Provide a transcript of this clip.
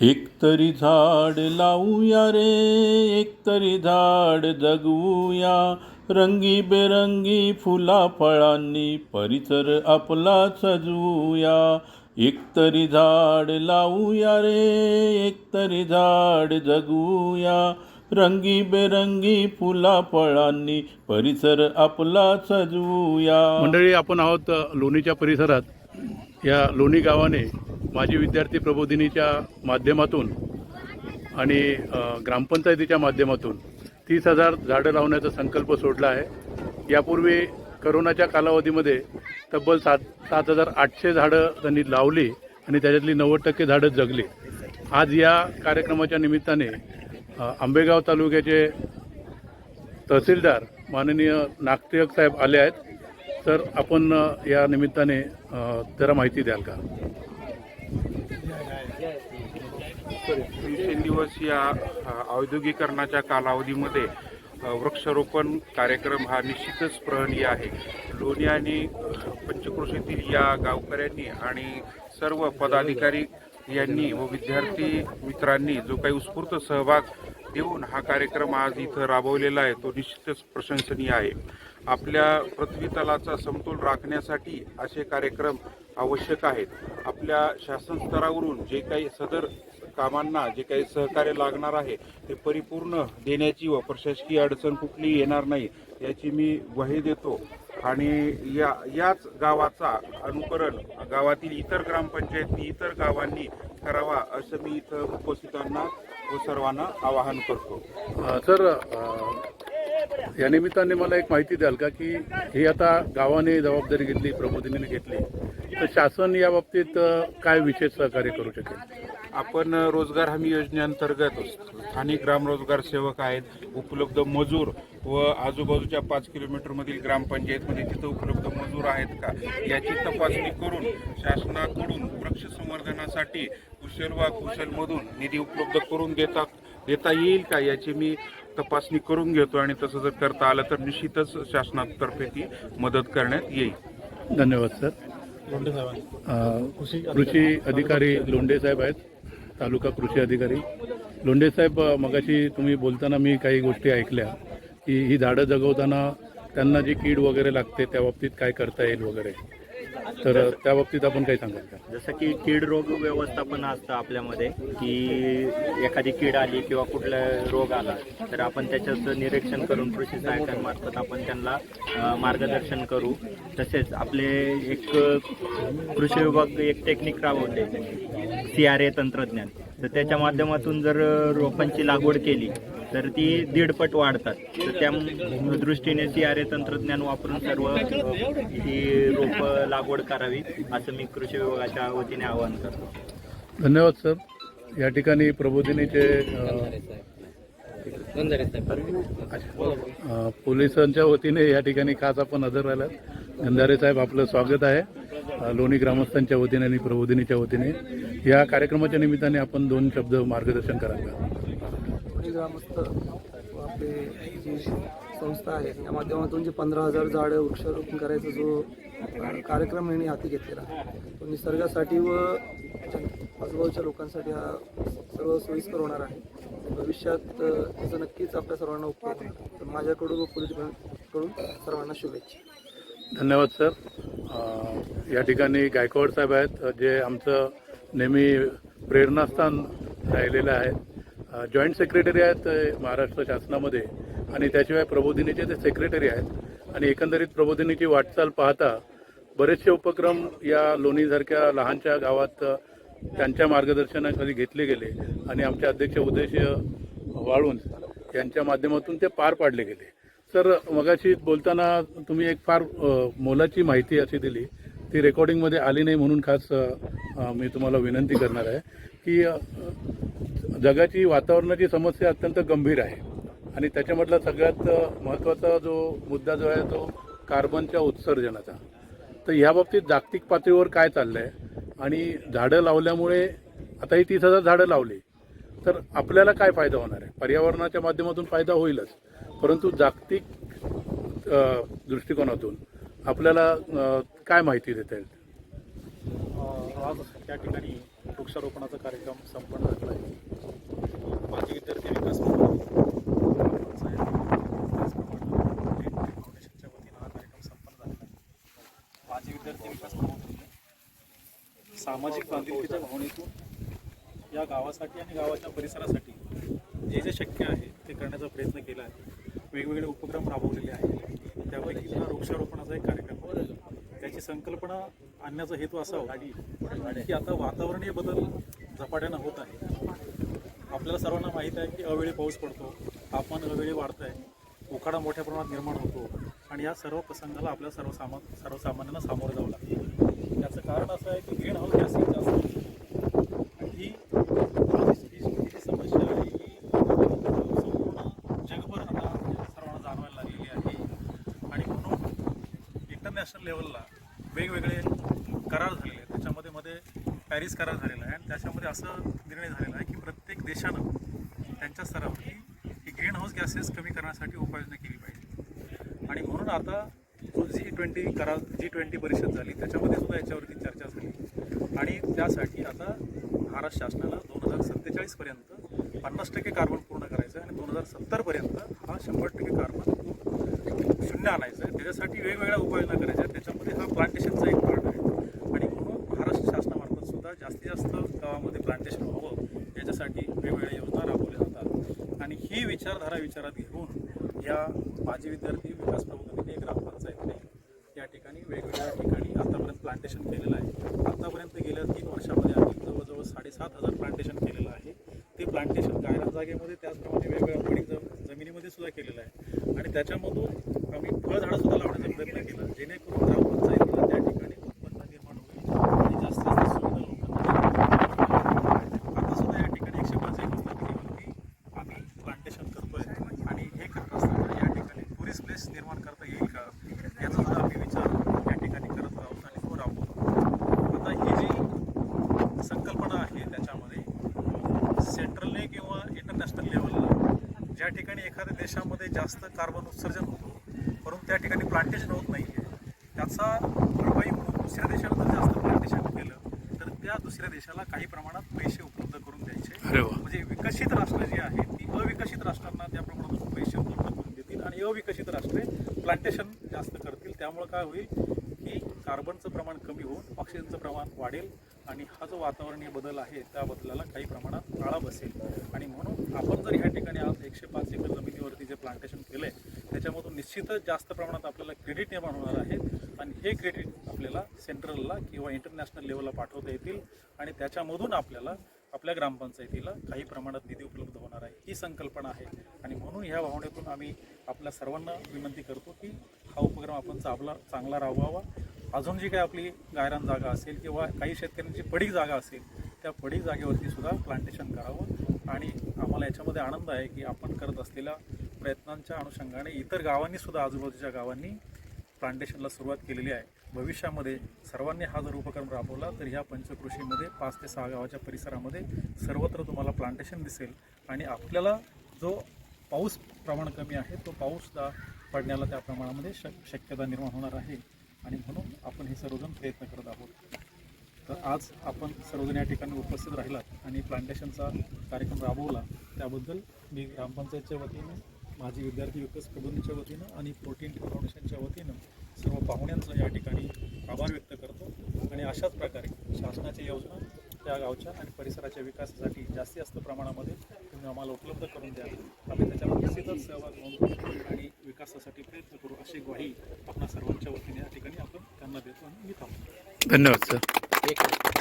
एक तरी झाड लावूया रे एक तरी झाड जगवूया. रंगीबेरंगी फुला फळांनी परिसर आपला सजवूया. एक तरी झाड लावूया रे एक तरी झाड जगवूया. रंगीबेरंगी फुला फळांनी परिसर आपला सजवूया. मंडळी आपण आहोत लोणीच्या परिसरात. या लोणी गावाने माजी विद्यार्थी प्रबोधिनीच्या माध्यमातून आणि ग्रामपंचायतीच्या माध्यमातून तीस हजार झाडं लावण्याचा संकल्प सोडला आहे. यापूर्वी करोनाच्या कालावधीमध्ये तब्बल सात सात हजार आठशे झाडं त्यांनी लावली आणि त्याच्यातली नव्वद टक्के झाडं जगली. आज या कार्यक्रमाच्या निमित्ताने आंबेगाव तालुक्याचे तहसीलदार माननीय नागटेक साहेब आले आहेत. तर आपण या निमित्ताने जरा माहिती द्याल का? दिवसेंदिवस या औद्योगिकरणाच्या कालावधीमध्ये वृक्षारोपण कार्यक्रम हा निश्चितच प्रहणीय आहे. लोणी आणि पंचक्रोशीतील या गावकऱ्यांनी आणि सर्व पदाधिकारी यांनी व विद्यार्थी मित्रांनी जो काही उत्स्फूर्त सहभाग देऊन हा कार्यक्रम आज इथं राबवलेला आहे तो निश्चितच प्रशंसनीय आहे. आपल्या पृथ्वी तलाचा समतोल राखण्यासाठी असे कार्यक्रम आवश्यक आहेत. आपल्या शासन स्तरावरून जे काही सदर कामांना जे काही सहकार्य लागणार आहे ते परिपूर्ण देण्याची व प्रशासकीय अडचण कुठलीही येणार नाही याची मी ग्वाही देतो. आणि या याच गावाचा अनुकरण गावातील इतर ग्रामपंचायती इतर गावांनी करावा असं मी इथं उपस्थितांना व सर्वांना आवाहन करतो. सर या निमित्ताने मला एक माहिती द्याल का की ही आता गावाने जबाबदारी घेतली प्रबोधिनीने घेतली. तर शासन या बाबतीत काय विशेष सहकार्य करू शकेल? आपण रोजगार हमी योजनेअंतर्गत स्थानिक ग्रामरोजगार सेवक आहेत. उपलब्ध मजूर व आजूबाजूच्या पाच किलोमीटरमधील ग्रामपंचायतमध्ये तिथं उपलब्ध मजूर आहेत का? याची तपासणी करून शासनाकडून वृक्ष संवर्धनासाठी कुशल वा कुशलमधून निधी उपलब्ध करून देता देता येईल का? याची मी तपासणी करून घेतो आणि तसं जर करता आलं तर निश्चितच शासनातर्फे ती मदत करण्यात येईल. धन्यवाद सर. कृषी अधिकारी. लोंढे साहेब आहेत तालुका कृषी अधिकारी. लोंढे साहेब मगाशी तुम्ही बोलताना मी काही गोष्टी ऐकल्या की ही झाडं जगवताना त्यांना जी कीड वगैरे लागते त्या बाबतीत काय करता येईल वगैरे. तर त्या बाबतीत आपण काही सांगाल का? जसं की कीड रोग व्यवस्थापन असतं आपल्यामध्ये की एखादी कीड आली किंवा कुठला रोग आला तर आपण त्याच्याचं निरीक्षण करून कृषी सहायकांमार्फत आपण त्यांना मार्गदर्शन करू. तसेच आपले एक कृषी विभाग एक टेक्निक राबवते सी आर ए तंत्रज्ञान. तर त्याच्या माध्यमातून जर रोपांची लागवड केली तर ती दीडपट वाढतात. तर त्या दृष्टीने सी आर ए तंत्रज्ञान वापरून सर्व ती ही रोप लागवड करावी असं मी कृषी विभागाच्या वतीने आवाहन करतो. धन्यवाद सर. या ठिकाणी प्रबोधिनीचे पोलिसांच्या वतीने या ठिकाणी खास आपण हजर राहिला गंधारे साहेब आपलं स्वागत आहे. लोणी ग्रामस्थांच्या वतीने आणि प्रबोधिनीच्या वतीने. या कार्यक्रमाच्या निमित्ताने आपण दोन शब्द मार्गदर्शन करायला म्हणजे का ग्रामस्थ आपले जी संस्था आहे त्या माध्यमातून जे पंधरा हजार झाडं वृक्षारोपण करायचा जो कार्यक्रम यांनी हाती घेतलेला तो निसर्गासाठी व आजूबाजूच्या लोकांसाठी हा सर्व सोयीस्कर होणार आहे. भविष्यात त्याचं त्याचा नक्कीच आपल्या सर्वांना उपयोग होणार तर माझ्याकडून व पोलीसकडून सर्वांना शुभेच्छा. धन्यवाद सर. या ठिकाणी गायकवाड साहेब आहेत जे आमचं नेहमी प्रेरणास्थान राहिलेलं आहे. जॉईंट सेक्रेटरी आहेत महाराष्ट्र शासनामध्ये आणि त्याशिवाय प्रबोधिनीचे ते सेक्रेटरी आहेत. आणि एकंदरीत प्रबोधिनीची वाटचाल पाहता बरेचसे उपक्रम या लोणीसारख्या लहानशा गावात त्यांच्या मार्गदर्शनाखाली घेतले गेले आणि आमचे अध्यक्ष उदयश वाळून यांच्या माध्यमातून ते पार पाडले गेले. सर मगाशी बोलताना तुम्ही एक फार मोलाची माहिती अशी दिली. ती रेकॉर्डिंगमध्ये आली नाही म्हणून खास मी तुम्हाला विनंती करणार आहे की जगाची वातावरणाची समस्या अत्यंत गंभीर आहे. आणि त्याच्यामधला सगळ्यात महत्त्वाचा जो मुद्दा जो आहे तो कार्बनच्या उत्सर्जनाचा. तर ह्या बाबतीत जागतिक पातळीवर काय चाललं आहे आणि झाडं लावल्यामुळे आता ही तीस हजार झाडं लावली. तर आपल्याला काय फायदा होणार आहे? पर्यावरणाच्या माध्यमातून फायदा होईलच. परंतु जागतिक दृष्टिकोनातून आपल्याला काय माहिती देता येईल? आज त्या ठिकाणी वृक्षारोपणाचा कार्यक्रम संपन्न झाला आहे. माझे विद्यार्थी विकास फाउंडेशनच्या वतीनं हा कार्यक्रम संपन्न झालेला आहे. माजी विद्यार्थी विकास सामाजिक बांधिलकीच्या भावनेतून या गावासाठी आणि गावाच्या परिसरासाठी जे जे शक्य आहे ते करण्याचा प्रयत्न केला आहे. वेगवेगळे उपक्रम राबवलेले आहेत. त्यापैकी हा वृक्षारोपणाचा एक कार्यक्रम त्याची संकल्पना आणण्याचा हेतू असा होता की आता वातावरणीय बदल झपाट्यानं होत आहे. आपल्याला सर्वांना माहीत आहे की अवेळी पाऊस पडतो तापमान अवेळी वाढतं आहे उकाडा मोठ्या प्रमाणात निर्माण होतो आणि या सर्व प्रसंगाला आपल्या सर्वसामा सर्वसामान्यांना सामोरं जावं लागतं. याचं कारण असं आहे की ग्रीन हाऊस गॅसेस जास्त आणि ही ही समस्या आहे ही संपूर्ण जगभर आता सर्वांना जाणवायला लागलेली आहे. आणि म्हणून इंटरनॅशनल लेवलला वेगवेगळे करार झालेले आहेत. त्याच्यामध्ये मध्ये पॅरिस करार झालेला आहे. आणि त्याच्यामध्ये असं निर्णय झालेला आहे देशानं त्यांच्या स्तरावरती ही ग्रीन हाऊस गॅसेस कमी करण्यासाठी उपाययोजना केली पाहिजे. आणि म्हणून आता जो जी ट्वेंटी करार जी ट्वेंटी परिषद झाली त्याच्यामध्ये सुद्धा याच्यावरती चर्चा झाली. आणि त्यासाठी आता महाराष्ट्र शासनाला दोन हजार सत्तेचाळीसपर्यंत पन्नास टक्के कार्बन पूर्ण करायचं आहे आणि दोन हजार सत्तरपर्यंत हा शंभर टक्के कार्बन शून्य आणायचं आहे त्याच्यासाठी वेगवेगळ्या उपाययोजना करायच्या त्याच्यामध्ये हा प्लांटेशनचा एक पार्ट आहे आणि म्हणून महाराष्ट्र शासनामार्फत सुद्धा जास्तीत जास्त गावामध्ये प्लांटेशन व्हावं याच्यासाठी वेगवेगळ्या योजना राबवल्या जातात आणि ही विचारात घेऊन या माजी विद्यार्थी विकास प्रबोधिनी ग्रामपंचायतने या ठिकाणी वेगवेगळ्या ठिकाणी आतापर्यंत प्लांटेशन केलेलं आहे. आतापर्यंत गेल्या तीन वर्षामध्ये आम्ही जवळजवळ साडेसात हजार प्लांटेशन केलेलं आहे. ते प्लांटेशन गायरान जागेमध्ये त्याचप्रमाणे वेगवेगळ्या पडीक जमिनीमध्ये सुद्धा केलेलं आहे. आणि त्याच्यामधून आम्ही फळझाडंसुद्धा लावण्याचा प्रयत्न केला जेणेकरून ग्रामपंचायतीला त्या ठिकाणी उत्पन्न निर्माण होईल आणि जास्तीत जास्त सुविधा लोकांना आता सुद्धा या ठिकाणी एकशे पाच एकर जमिनीवरती आम्ही प्लांटेशन करतोय आणि हे करत असताना या ठिकाणी टुरिस्ट प्लेस निर्माण करता येईल का याचा सुद्धा आम्ही विचार या ठिकाणी करत आहोत आणि तो राबवतो आता ही जी संकल्पना आहे त्याच्यामध्ये सेंट्रलने किंवा इंटरनॅशनल लेवलला ज्या ठिकाणी एखाद्या देशामध्ये जास्त कार्बन उत्सर्जन होतो परंतु त्या ठिकाणी प्लांटेशन होत नाही आहे त्याचा भरपाई म्हणून दुसऱ्या देशाला जर जास्त प्लांटेशन केलं तर त्या दुसऱ्या देशाला काही प्रमाणात पैसे उपलब्ध करून द्यायचे. म्हणजे विकसित राष्ट्र जी आहेत ती अविकसित राष्ट्रांना त्या प्रमाणात पैसे उपलब्ध करून देतील आणि अविकसित राष्ट्रे प्लांटेशन जास्त करतील. त्यामुळं काय होईल? कार्बनचं प्रमाण कमी होऊन ऑक्सिजनचं प्रमाण वाढेल आणि हा जो वातावरणीय बदल आहे त्या बदलाला काही प्रमाणात आळा बसेल. आणि म्हणून आपण जर ह्या ठिकाणी आज एकशे पाच एकर जमिनीवरती जे प्लांटेशन केलं आहे त्याच्यामधून निश्चितच जास्त प्रमाणात आपल्याला क्रेडिट निर्माण होणार आहे. आणि हे क्रेडिट आपल्याला सेंट्रलला किंवा इंटरनॅशनल लेवलला पाठवता येतील आणि त्याच्यामधून आपल्याला आपल्या ग्रामपंचायतीला काही प्रमाणात निधी उपलब्ध होणार आहे. ही संकल्पना आहे. आणि म्हणून ह्या भावनेतून आम्ही आपल्या सर्वांना विनंती करतो की हा उपक्रम आपण चांगला चांगला राबवावा. अजून जी काही आपली गायरान जागा असेल किंवा काही शेतकऱ्यांची पडीक जागा असेल त्या पडीक जागेवरती सुद्धा प्लांटेशन करावं. आणि आम्हाला याच्यामध्ये आनंद आहे की आपण करत असलेल्या प्रयत्नांच्या अनुषंगाने इतर गावांनी सुद्धा आजूबाजूच्या गावांनी प्लांटेशनला सुरुवात केलेली आहे. भविष्यामध्ये सर्वांनी हा जर उपक्रम राबवला तर ह्या पंचकृषीमध्ये पाच ते सहा गावाच्या परिसरामध्ये सर्वत्र तुम्हाला प्लांटेशन दिसेल. आणि आपल्याला जो पाऊस प्रमाण कमी आहे तो पाऊसदा पडण्याला त्या प्रमाणामध्ये शक शक्यता निर्माण होणार आहे. आणि म्हणून आपण हे सर्वजण प्रयत्न करत आहोत. तर आज आपण सर्वजण या ठिकाणी उपस्थित राहिलात आणि प्लांटेशनचा कार्यक्रम राबवला. त्याबद्दल मी ग्रामपंचायतच्या वतीनं माझी विद्यार्थी विकास प्रबंधच्या वतीनं आणि प्रोटीन फाउंडेशनच्या वतीनं सर्व पाहुण्यांचा या ठिकाणी आभार व्यक्त करतो. आणि अशाच प्रकारे शासनाच्या योजना त्या गावच्या आणि परिसराच्या विकासासाठी जास्तीत जास्त प्रमाणामध्ये आम्हाला उपलब्ध करून द्या आम्ही त्याच्यावर निश्चितच सहभाग नोंदवू आणि विकासासाठी प्रयत्न करू अशी ग्वाही आपणा सर्वांच्या वतीने या ठिकाणी आपण त्यांना देतो आणि मी थांबतो. धन्यवाद सर